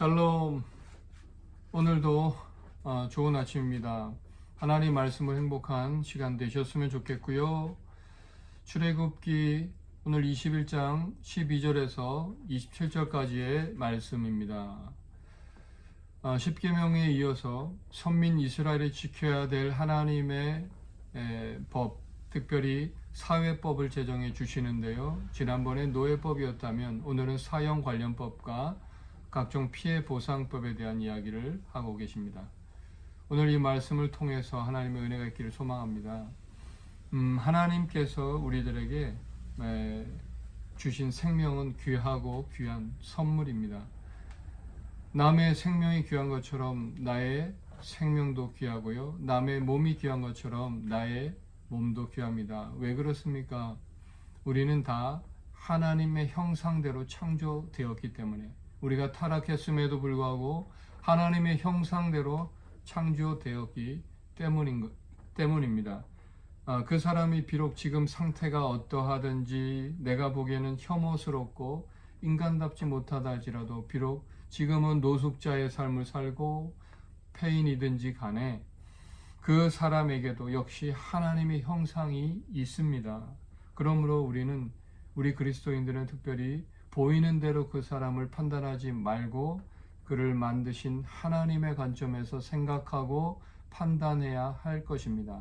샬롬. 오늘도 어, 좋은 아침입니다. 하나님 말씀을 행복한 시간 되셨으면 좋겠고요. 출애굽기 오늘 21장 12절에서 27절까지의 말씀입니다. 어, 10계명에 이어서 선민 이스라엘이 지켜야 될 하나님의 에, 법, 특별히 사회법을 제정해 주시는데요. 지난번에 노예법이었다면 오늘은 사형 관련법과 각종 피해 보상법에 대한 이야기를 하고 계십니다. 오늘 이 말씀을 통해서 하나님의 은혜가 있기를 소망합니다. 음, 하나님께서 우리들에게 에, 주신 생명은 귀하고 귀한 선물입니다. 남의 생명이 귀한 것처럼 나의 생명도 귀하고요. 남의 몸이 귀한 것처럼 나의 몸도 귀합니다. 왜 그렇습니까? 우리는 다 하나님의 형상대로 창조되었기 때문에 우리가 타락했음에도 불구하고 하나님의 형상대로 창조되었기 때문인 것, 때문입니다. 아, 그 사람이 비록 지금 상태가 어떠하든지 내가 보기에는 혐오스럽고 인간답지 못하다 할지라도 비록 지금은 노숙자의 삶을 살고 폐인이든지 간에 그 사람에게도 역시 하나님의 형상이 있습니다. 그러므로 우리는 우리 그리스도인들은 특별히 보이는 대로 그 사람을 판단하지 말고 그를 만드신 하나님의 관점에서 생각하고 판단해야 할 것입니다.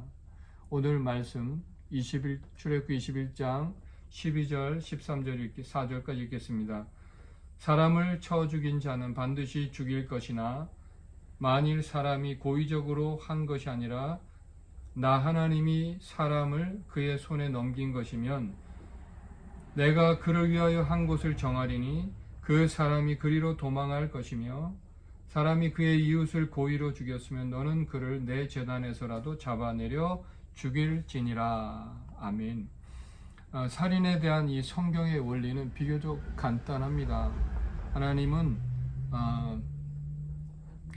오늘 말씀 21 출애굽 21장 12절 13절 읽기 4절까지 읽겠습니다. 사람을 쳐 죽인 자는 반드시 죽일 것이나 만일 사람이 고의적으로 한 것이 아니라 나 하나님이 사람을 그의 손에 넘긴 것이면 내가 그를 위하여 한 곳을 정하리니 그 사람이 그리로 도망할 것이며 사람이 그의 이웃을 고의로 죽였으면 너는 그를 내 재단에서라도 잡아내려 죽일지니라 아멘. 어, 살인에 대한 이 성경의 원리는 비교적 간단합니다. 하나님은 어,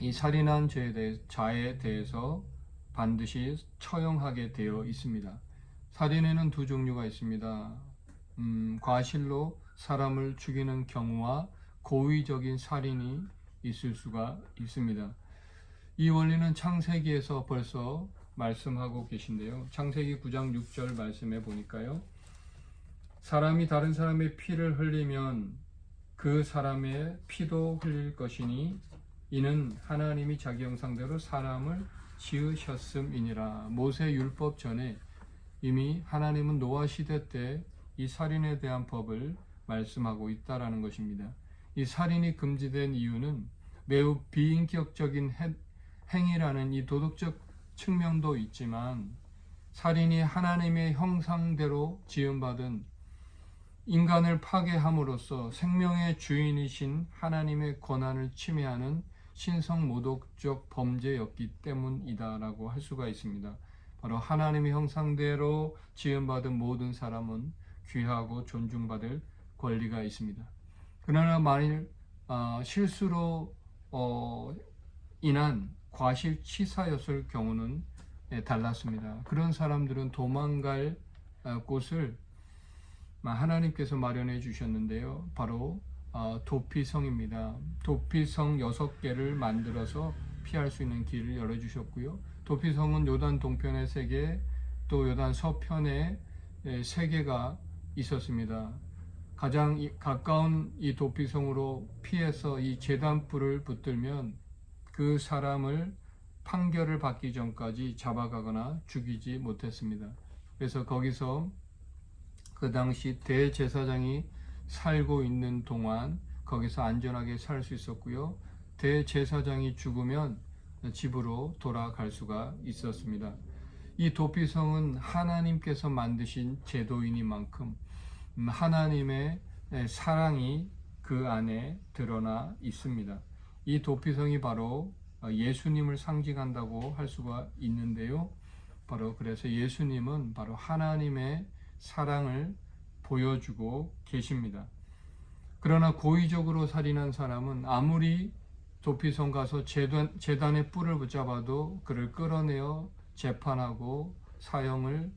이 살인한 죄에 대해 자에 대해서 반드시 처형하게 되어 있습니다. 살인에는 두 종류가 있습니다. 음, 과실로 사람을 죽이는 경우와 고의적인 살인이 있을 수가 있습니다. 이 원리는 창세기에서 벌써 말씀하고 계신데요. 창세기 9장 6절 말씀에 보니까요. 사람이 다른 사람의 피를 흘리면 그 사람의 피도 흘릴 것이니 이는 하나님이 자기 형상대로 사람을 지으셨음이니라. 모세 율법 전에 이미 하나님은 노아 시대 때 이 살인에 대한 법을 말씀하고 있다라는 것입니다. 이 살인이 금지된 이유는 매우 비인격적인 행위라는 이 도덕적 측면도 있지만 살인이 하나님의 형상대로 지음받은 인간을 파괴함으로써 생명의 주인이신 하나님의 권한을 침해하는 신성 모독적 범죄였기 때문이다라고 할 수가 있습니다. 바로 하나님의 형상대로 지음받은 모든 사람은 귀하고 존중받을 권리가 있습니다. 그러나 만일 어, 실수로 어, 인한 과실치사였을 경우는 예, 달랐습니다. 그런 사람들은 도망갈 어, 곳을 하나님께서 마련해 주셨는데요. 바로 어, 도피성입니다. 도피성 여섯 개를 만들어서 피할 수 있는 길을 열어 주셨고요. 도피성은 요단 동편에 세 개, 또 요단 서편에 예, 세 개가 있었습니다. 가장 가까운 이 도피성으로 피해서 이 재단불을 붙들면 그 사람을 판결을 받기 전까지 잡아가거나 죽이지 못했습니다. 그래서 거기서 그 당시 대제사장이 살고 있는 동안 거기서 안전하게 살 수 있었고요. 대제사장이 죽으면 집으로 돌아갈 수가 있었습니다. 이 도피성은 하나님께서 만드신 제도이니만큼 하나님의 사랑이 그 안에 드러나 있습니다. 이 도피성이 바로 예수님을 상징한다고 할 수가 있는데요. 바로 그래서 예수님은 바로 하나님의 사랑을 보여주고 계십니다. 그러나 고의적으로 살인한 사람은 아무리 도피성 가서 재단, 재단의 뿔을 붙잡아도 그를 끌어내어 재판하고 사형을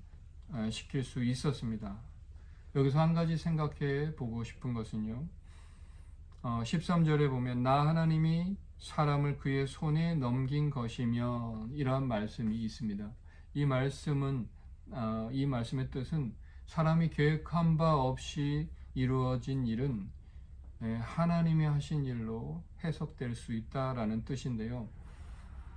시킬 수 있었습니다. 여기서 한 가지 생각해 보고 싶은 것은요. 어, 13절에 보면 나 하나님이 사람을 그의 손에 넘긴 것이면 이러한 말씀이 있습니다. 이 말씀은 어, 이 말씀의 뜻은 사람이 계획한 바 없이 이루어진 일은 예, 하나님이 하신 일로 해석될 수 있다라는 뜻인데요.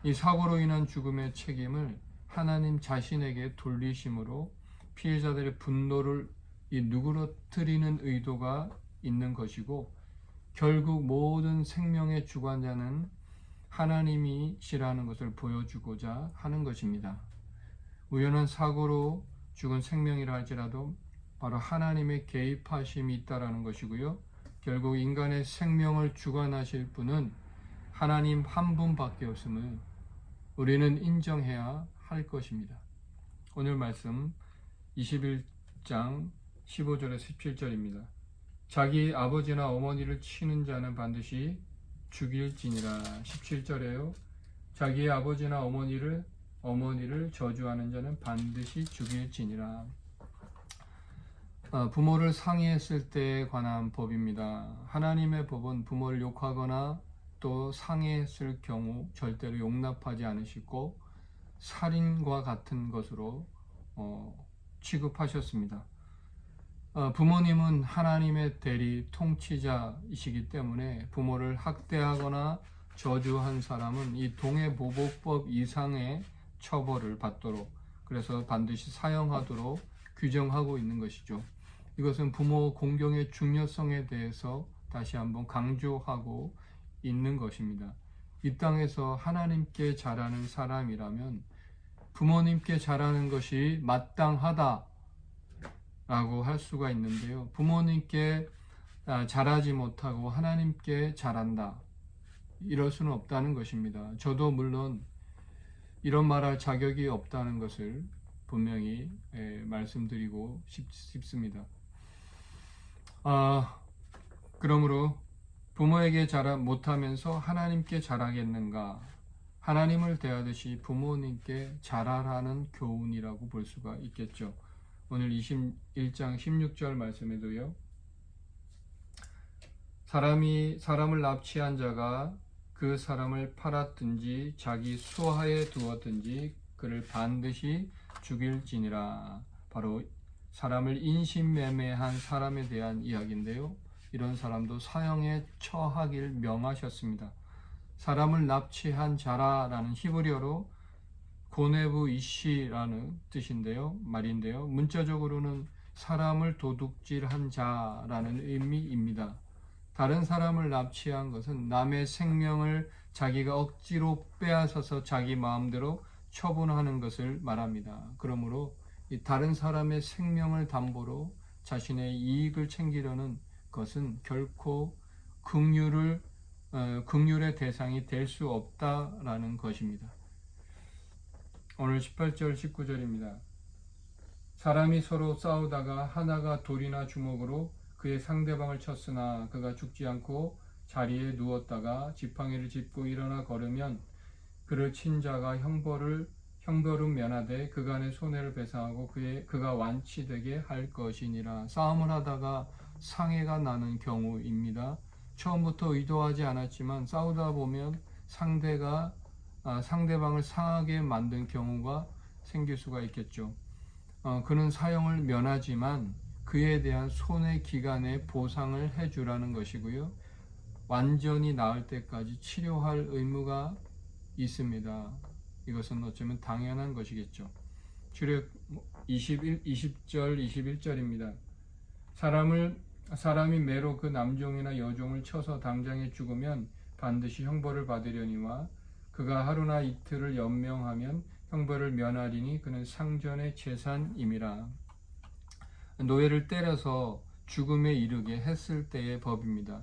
이 사고로 인한 죽음의 책임을 하나님 자신에게 돌리심으로 피해자들의 분노를 이 누그러뜨리는 의도가 있는 것이고 결국 모든 생명의 주관자는 하나님이시라는 것을 보여주고자 하는 것입니다. 우연한 사고로 죽은 생명이라 할지라도 바로 하나님의 개입하심이 있다라는 것이고요. 결국 인간의 생명을 주관하실 분은 하나님 한 분밖에 없음을 우리는 인정해야 할 것입니다. 오늘 말씀 21장 15절에서 17절입니다. 자기 아버지나 어머니를 치는 자는 반드시 죽일지니라 17절에요. 자기의 아버지나 어머니를 어머니를 저주하는 자는 반드시 죽일지니라. 어, 부모를 상해했을 때에 관한 법입니다. 하나님의 법은 부모를 욕하거나 또 상해했을 경우 절대로 용납하지 않으시고 살인과 같은 것으로 어, 취급하셨습니다. 어, 부모님은 하나님의 대리 통치자이시기 때문에 부모를 학대하거나 저주한 사람은 이 동해보복법 이상의 처벌을 받도록 그래서 반드시 사형하도록 규정하고 있는 것이죠. 이것은 부모 공경의 중요성에 대해서 다시 한번 강조하고 있는 것입니다. 이 땅에서 하나님께 잘하는 사람이라면 부모님께 잘하는 것이 마땅하다 라고 할 수가 있는데요. 부모님께 아, 잘하지 못하고 하나님께 잘한다. 이럴 수는 없다는 것입니다. 저도 물론 이런 말할 자격이 없다는 것을 분명히 예, 말씀드리고 싶 습니다. 아, 그러므로 부모에게 잘 못하면서 하나님께 잘하겠는가? 하나님을 대하듯이 부모님께 잘하라는 교훈이라고 볼 수가 있겠죠. 오늘 21장 16절 말씀에도요. 사람이 사람을 납치한 자가 그 사람을 팔았든지 자기 수하에 두었든지 그를 반드시 죽일지니라. 바로 사람을 인신매매한 사람에 대한 이야기인데요. 이런 사람도 사형에 처하길 명하셨습니다. 사람을 납치한 자라라는 히브리어로 고네부 이시라는 뜻인데요. 말인데요. 문자적으로는 사람을 도둑질한 자라는 의미입니다. 다른 사람을 납치한 것은 남의 생명을 자기가 억지로 빼앗아서 자기 마음대로 처분하는 것을 말합니다. 그러므로 다른 사람의 생명을 담보로 자신의 이익을 챙기려는 것은 결코 긍휼을 어, 긍휼의 대상이 될 수 없다라는 것입니다. 오늘 18절 19절입니다. 사람이 서로 싸우다가 하나가 돌이나 주먹으로 그의 상대방을 쳤으나 그가 죽지 않고 자리에 누웠다가 지팡이를 짚고 일어나 걸으면 그를 친 자가 형벌을 형벌은 면하되 그간의 손해를 배상하고 그의 그가 완치되게 할 것이니라 싸움을 하다가 상해가 나는 경우입니다. 처음부터 의도하지 않았지만 싸우다 보면 상대가 아, 상대방을 상하게 만든 경우가 생길 수가 있겠죠. 어, 그는 사형을 면하지만 그에 대한 손해 기간에 보상을 해주라는 것이고요. 완전히 나을 때까지 치료할 의무가 있습니다. 이것은 어쩌면 당연한 것이겠죠. 출력 21, 20절, 21절입니다. 사람을 사람이 매로 그 남종이나 여종을 쳐서 당장에 죽으면 반드시 형벌을 받으려니와 그가 하루나 이틀을 연명하면 형벌을 면하리니 그는 상전의 재산임이라. 노예를 때려서 죽음에 이르게 했을 때의 법입니다.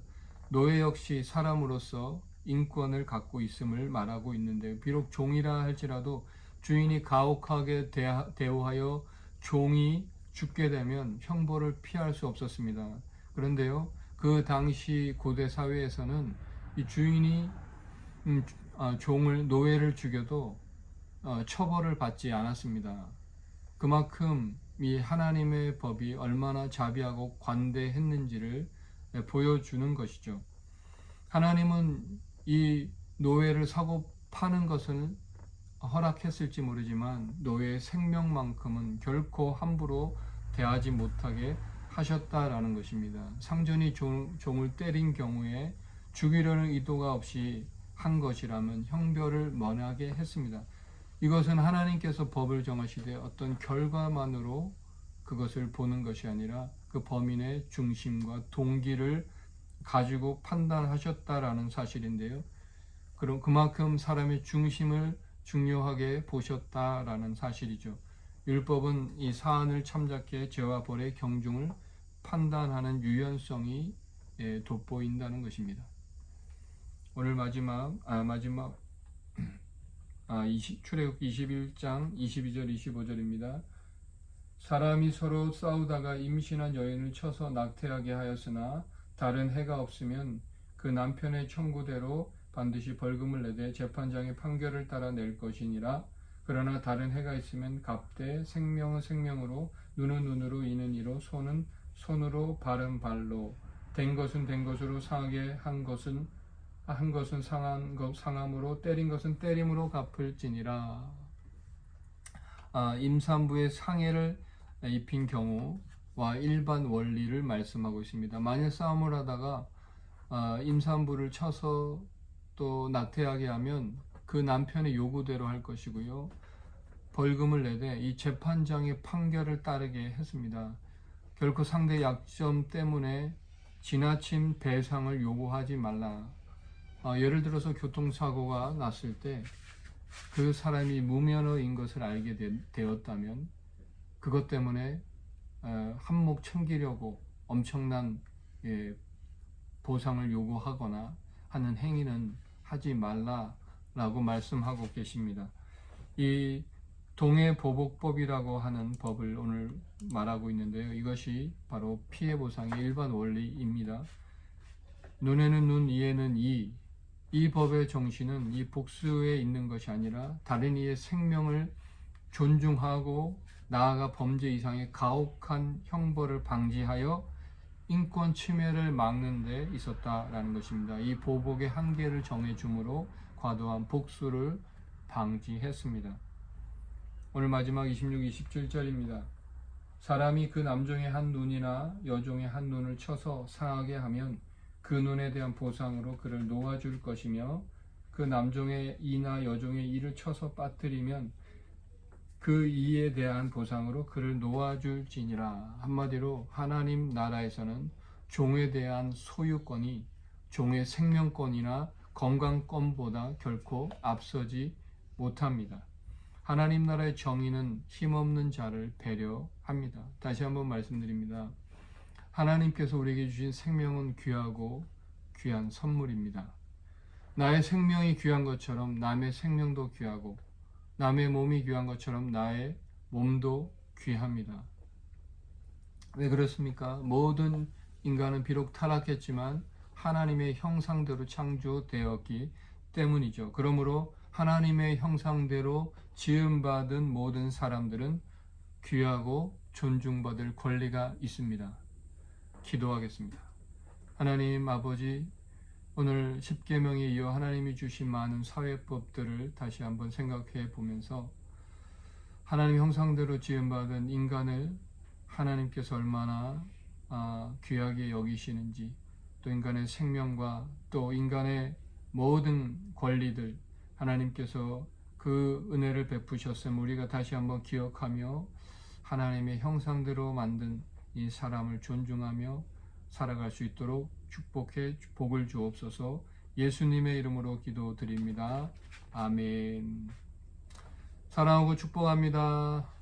노예 역시 사람으로서 인권을 갖고 있음을 말하고 있는데 비록 종이라 할지라도 주인이 가혹하게 대우하여 종이 죽게 되면 형벌을 피할 수 없었습니다. 그런데요, 그 당시 고대 사회에서는 이 주인이 음, 어, 종을 노예를 죽여도 어, 처벌을 받지 않았습니다. 그만큼 이 하나님의 법이 얼마나 자비하고 관대했는지를 보여주는 것이죠. 하나님은 이 노예를 사고 파는 것을 허락했을지 모르지만 노예의 생명만큼은 결코 함부로 대하지 못하게 하셨다라는 것입니다. 상전이 종, 종을 때린 경우에 죽이려는 의도가 없이 한 것이라면 형벌을 면하게 했습니다. 이것은 하나님께서 법을 정하시되 어떤 결과만으로 그것을 보는 것이 아니라 그 범인의 중심과 동기를 가지고 판단하셨다라는 사실인데요. 그럼 그만큼 사람의 중심을 중요하게 보셨다라는 사실이죠. 율법은 이 사안을 참작해 죄와 벌의 경중을 판단하는 유연성이 예, 돋보인다는 것입니다. 오늘 마지막 아 마지막 아 20, 출애굽기 21장 22절 25절입니다. 사람이 서로 싸우다가 임신한 여인을 쳐서 낙태하게 하였으나 다른 해가 없으면 그 남편의 청구대로 반드시 벌금을 내되 재판장의 판결을 따라 낼 것이니라. 그러나 다른 해가 있으면 갑대 생명은 생명으로 눈은 눈으로 이는 이로 손은 손으로 발은 발로 된 것은 된 것으로 상하게 한 것은 한 것은 상한 것 상함으로 때린 것은 때림으로 갚을지니라. 아, 임산부의 상해를 입힌 경우와 일반 원리를 말씀하고 있습니다. 만일 싸움을 하다가 아, 임산부를 쳐서 또 낙태하게 하면 그 남편의 요구대로 할 것이고요. 벌금을 내되 이 재판장의 판결을 따르게 했습니다. 결코 상대 약점 때문에 지나친 배상을 요구하지 말라. 아, 예를 들어서 교통사고가 났을 때 그 사람이 무면허인 것을 알게 되, 었다면 그것 때문에 어, 한몫 챙기려고 엄청난 예, 보상을 요구하거나 하는 행위는 하지 말라라고 말씀하고 계십니다. 이 동해보복법이라고 하는 법을 오늘 말하고 있는데요. 이것이 바로 피해 보상의 일반 원리입니다. 눈에는 눈, 이에는 이. 이 법의 정신은 이 복수에 있는 것이 아니라 다른 이의 생명을 존중하고 나아가 범죄 이상의 가혹한 형벌을 방지하여 인권 침해를 막는 데 있었다라는 것입니다. 이 보복의 한계를 정해 주므로 과도한 복수를 방지했습니다. 오늘 마지막 26, 27절입니다. 사람이 그 남종의 한 눈이나 여종의 한 눈을 쳐서 상하게 하면 그 눈에 대한 보상으로 그를 놓아줄 것이며 그 남종의 이나 여종의 이를 쳐서 빠뜨리면 그 이에 대한 보상으로 그를 놓아줄지니라 한마디로 하나님 나라에서는 종에 대한 소유권이 종의 생명권이나 건강권보다 결코 앞서지 못합니다. 하나님 나라의 정의는 힘없는 자를 배려합니다. 다시 한번 말씀드립니다. 하나님께서 우리에게 주신 생명은 귀하고 귀한 선물입니다. 나의 생명이 귀한 것처럼 남의 생명도 귀하고 남의 몸이 귀한 것처럼 나의 몸도 귀합니다. 왜 그렇습니까? 모든 인간은 비록 타락했지만 하나님의 형상대로 창조되었기 때문이죠. 그러므로 하나님의 형상대로 지음받은 모든 사람들은 귀하고 존중받을 권리가 있습니다. 기도하겠습니다. 하나님 아버지 오늘 10계명에 이어 하나님이 주신 많은 사회법들을 다시 한번 생각해 보면서 하나님 형상대로 지음받은 인간을 하나님께서 얼마나 아, 귀하게 여기시는지 또 인간의 생명과 또 인간의 모든 권리들 하나님께서 그 은혜를 베푸셨음 우리가 다시 한번 기억하며 하나님의 형상대로 만든 이 사람을 존중하며 살아갈 수 있도록 축복해 복을 주옵소서 예수님의 이름으로 기도드립니다. 아멘. 사랑하고 축복합니다.